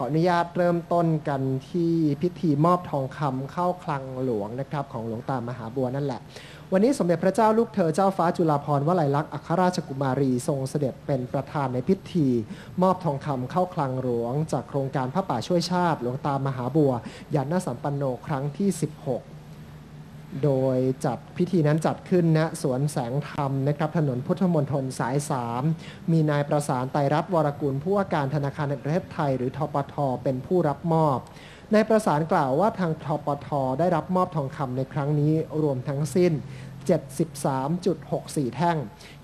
ขออนุญาตเริ่มต้นกันที่พิธีมอบทองคำเข้าคลังหลวงนะครับของหลวงตามหาบัวนั่นแหละ วันนี้สมเด็จพระเจ้าลูกเธอเจ้าฟ้าจุฬาภรณ์วลัยลักษณ์อัครราชกุมารีทรงเสด็จเป็นประธานในพิธี มอบทองคำเข้าคลังหลวง จากโครงการพระป่าช่วยชาติ หลวงตามหาบัวยานสัมปันโนครั้งที่ 16 โดยจัดพิธีนั้นจัดขึ้นณสวนแสงธรรมนะครับถนนพุทธมณฑลสาย 3 มีนายประสานไตรรัตน์วรกุลผู้ว่าการธนาคารแห่งประเทศไทย หรือทปทเป็นผู้รับมอบ นายประสานกล่าวว่าทางทปทได้รับมอบทองคำในครั้งนี้รวมทั้งสิ้น 73.64 แท่ง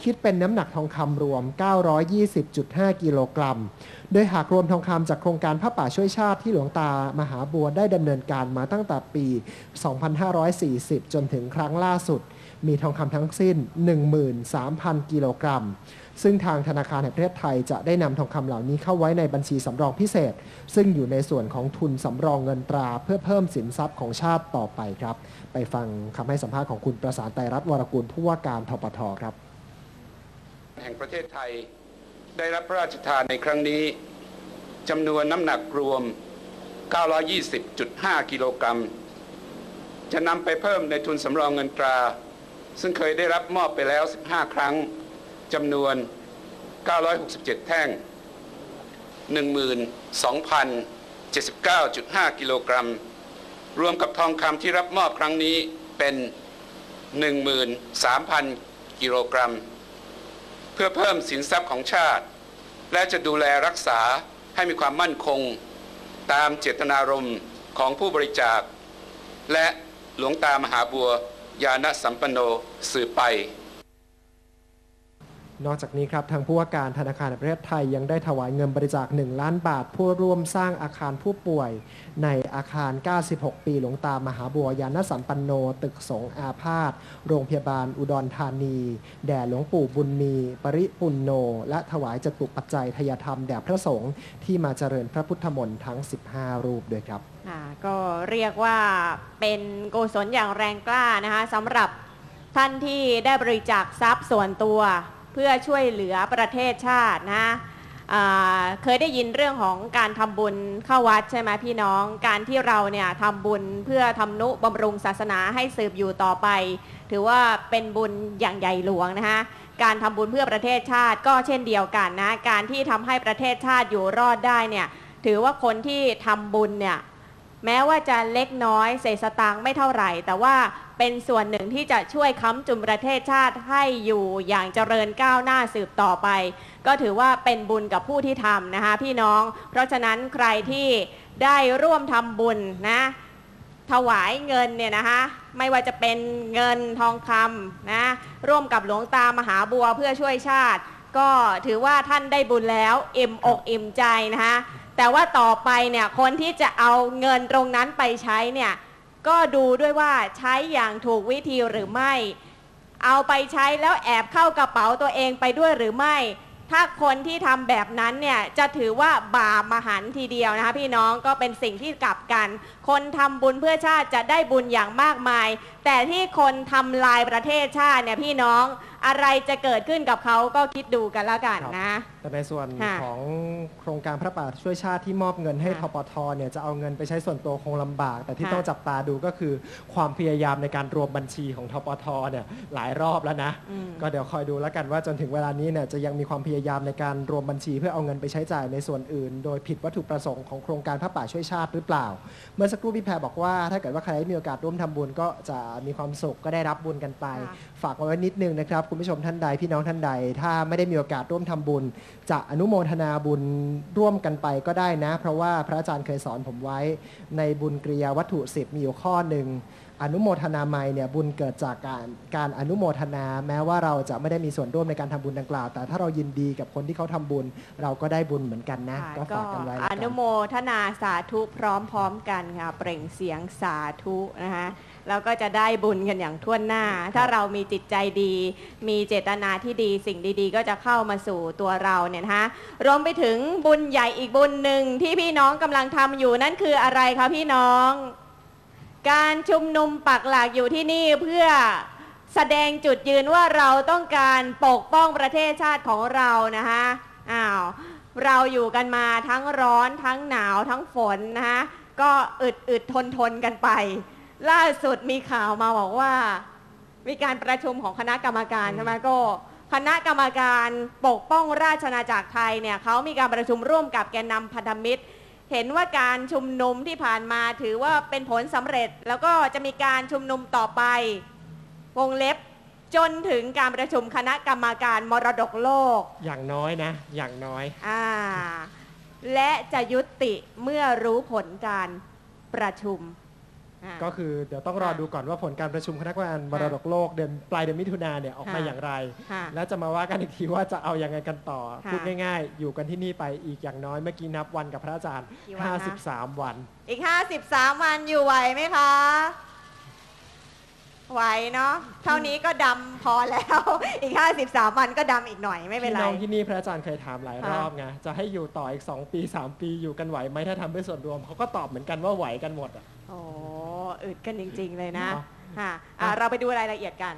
คิดเป็นน้ำหนักทองคำรวม 920.5 กิโลกรัม โดยหากรวมทองคำจากโครงการพระป่าช่วยชาติที่หลวงตามหาบัวได้ดำเนินการมาตั้งแต่ปี 2540 จนถึงครั้งล่าสุด มีทองคำทั้งสิ้น 13,000 กิโลกรัม ซึ่งทางธนาคารแห่งประเทศไทยจะได้นำทองคำเหล่านี้เข้าไว้ในบัญชีสำรองพิเศษ ซึ่งอยู่ในส่วนของทุนสำรองเงินตรา เพื่อเพิ่มสินทรัพย์ของชาติต่อไปครับ ไปฟังคำให้สัมภาษณ์ของคุณประสานไตรรัตน์วรกุลผู้ว่าการทปทครับ แห่งประเทศไทยได้รับพระราชทานในครั้งนี้จำนวนน้ำหนักรวม 920.5 กิโลกรัม จะนำไปเพิ่มในทุนสำรองเงินตรา ซึ่งเคยได้รับมอบไปแล้ว 15 ครั้ง จำนวน 967 แท่ง 12,079.5 กิโลกรัม รวมกับทองคำที่รับมอบครั้งนี้เป็น 13,000 กิโลกรัม เพื่อเพิ่มสินทรัพย์ของชาติ และจะดูแลรักษาให้มีความมั่นคง ตามเจตนารมณ์ของผู้บริจาค และหลวงตามหาบัวยานสัมปันโนสืบไป นอกจากนี้ครับทางผู้ว่าการธนาคารแห่งประเทศไทยยังได้ถวายเงินบริจาค 1 ล้านบาทเพื่อร่วมสร้างอาคารผู้ป่วย ในอาคาร 96 ปีหลวงตามหาบัวยานสัมปันโน ตึกสงอาพาธโรงพยาบาลอุดรธานี แด่หลวงปู่บุญมี ปริปุณโน และถวายจตุปัจจัยทยธรรมแด่พระสงฆ์ที่มาเจริญพระพุทธมนต์ทั้ง 15 รูปด้วยครับก็เรียกว่าเป็นกุศลอย่างแรงกล้านะคะสำหรับท่านที่ได้บริจาคทรัพย์ส่วนตัว เพื่อช่วยเหลือประเทศชาตินะเคยได้ยินเรื่องของการทำบุญเข้าวัดใช่ไหมพี่น้อง การที่เราเนี่ยทำบุญเพื่อทำนุบำรุงศาสนาให้สืบอยู่ต่อไป ถือว่าเป็นบุญอย่างใหญ่หลวงนะคะการทำบุญเพื่อประเทศชาติก็เช่นเดียวกันนะ การที่ทำให้ประเทศชาติอยู่รอดได้เนี่ย ถือว่าคนที่ทำบุญเนี่ย แม้ว่าจะเล็กน้อยเศษสตางค์ไม่เท่าไหร่ แต่ว่าเป็นส่วนหนึ่งที่จะช่วยค้ำจุนประเทศชาติให้อยู่อย่างเจริญก้าวหน้าสืบต่อไป ก็ถือว่าเป็นบุญกับผู้ที่ทำนะคะพี่น้อง เพราะฉะนั้นใครที่ได้ร่วมทำบุญนะถวายเงินเนี่ยนะคะไม่ว่าจะเป็นเงินทองคำนะร่วมกับหลวงตามหาบัวเพื่อช่วยชาติ ก็ถือว่าท่านได้บุญแล้ว อิ่มอกอิ่มใจนะคะ แต่ว่าต่อไปเนี่ยคนที่จะเอาเงินตรงนั้นไปใช้เนี่ยก็ดูด้วยว่าใช้อย่างถูกวิธีหรือไม่ เอาไปใช้แล้วแอบเข้ากระเป๋าตัวเองไปด้วยหรือไม่ ถ้าคนที่ทำแบบนั้นเนี่ยจะถือว่าบาปมหันต์ทีเดียวนะคะพี่น้องก็เป็นสิ่งที่กลับกัน คนทำบุญเพื่อชาติจะได้บุญอย่างมากมาย แต่ที่คนทำลายประเทศชาติเนี่ยพี่น้อง อะไรจะเกิดขึ้นกับเขาก็คิดดูกันแล้วกันนะ แต่ในส่วนค่ะของโครงการพระป่าช่วยชาติที่มอบเงินให้ทค่ะปทเนี่ยจะเอาเงินไปใช้ส่วนตัวคงลำบาก แต่ที่ค่ะ ต้องจับตาดูก็คือความพยายามในการรวมบัญชีของทปทเนี่ยหลายรอบแล้วนะอืมก็เดี๋ยวคอยดูแล้วกันว่าจนถึงเวลานี้เนี่ยจะยังมีความพยายามในการรวมบัญชีเพื่อเอาเงินไปใช้จ่ายในส่วนอื่น โดยผิดวัตถุประสงค์ของโครงการพระป่าช่วยชาติหรือเปล่า เมื่อสักครู่พี่แพรบอกว่า ถ้าเกิดว่าใครได้มีโอกาสร่วมทำบุญก็จะมีความสุขก็ได้รับบุญกันไป ค่ะ ฝากไว้นิดนึงนะครับคุณผู้ชมท่านใดพี่น้องท่านใด ถ้าไม่ได้มีโอกาสร่วมทำบุญ จะอนุโมทนาบุญร่วมกันไปก็ได้นะ เพราะว่าพระอาจารย์เคยสอนผมไว้ในบุญกริยาวัตถุสิบมีอยู่ข้อหนึ่งอนุโมทนาไมยเนี่ยบุญเกิดจากการการอนุโมทนา แม้ว่าเราจะไม่ได้มีส่วนร่วมในการทำบุญดังกล่าว แต่ถ้าเรายินดีกับคนที่เขาทำบุญ เราก็ได้บุญเหมือนกันนะค่ะก็ฝากกันไว้แล้วอกันุนโมทนาสาธุพร้อมๆกันค่ะเปล่งเสียงสาธุนะคะ แล้วก็จะได้บุญกันอย่างทั่วหน้า ถ้าเรามีจิตใจดี มีเจตนาที่ดีสิ่งดีๆ ก็จะเข้ามาสู่ตัวเราเนี่ยนะคะรวมไปถึงบุญใหญ่อีกบุญหนึ่งที่พี่น้องกำลังทำอยู่นั่นคืออะไรคะพี่น้อง การชุมนุมปักหลักอยู่ที่นี่เพื่อแสดงจุดยืนว่าเราต้องการปกป้องประเทศชาติของเรานะคะอ้าวเราอยู่กันมาทั้งร้อนทั้งหนาวทั้งฝนนะคะก็อึดอึดทนทนกันไป ล่าสุดมีข่าวมาบอกว่า มีการประชุมของคณะกรรมการใช่ไหมก็คณะกรรมการปกป้องราชอาณาจักรไทยเนี่ยเขามีการประชุมร่วมกับแกนนำพันธมิตร เห็นว่าการชุมนุมที่ผ่านมาถือว่าเป็นผลสำเร็จ แล้วก็จะมีการชุมนุมต่อไป วงเล็บจนถึงการประชุมคณะกรรมการมรดกโลก อย่างน้อยนะ อย่างน้อยอ่าและจะยุติเมื่อรู้ผลการประชุมอ่า ก็คือเดี๋ยวต้องรอค่ะดูก่อนว่าผลการประชุมคณะกรรมการมรดกโลกเดือนปลายเดือนมิถุนาเนี่ยออกมาค่ะอย่างไรค่ะแล้วจะมาว่ากันอีกทีว่าจะเอายังไงกันต่อค่ะพูดง่ายๆ อยู่กันที่นี่ไปอีกอย่างน้อยเมื่อกี้นับวันกับพระอาจารย์กี่วันนะ53 วัน อีก 53 วันอยู่ไหวไหมคะไหวเนาะเท่านี้ก็ดำพอแล้ว อีก 53 วันก็ดำอีกหน่อยไม่เป็นพี่ไรน้องที่นี่พระอาจารย์เคยถามหลายค่ะรอบไงจะให้อยู่ต่ออีก 2 ปี 3 ปีอยู่กันไหวไหมถ้าทำเพื่อส่วนรวมเขาก็ตอบเหมือนกันว่าไหวกันหมดอะโอ้ อึดกันจริง ๆ เลยนะเนาะค่ะอะเราไปดูรายละเอียดกัน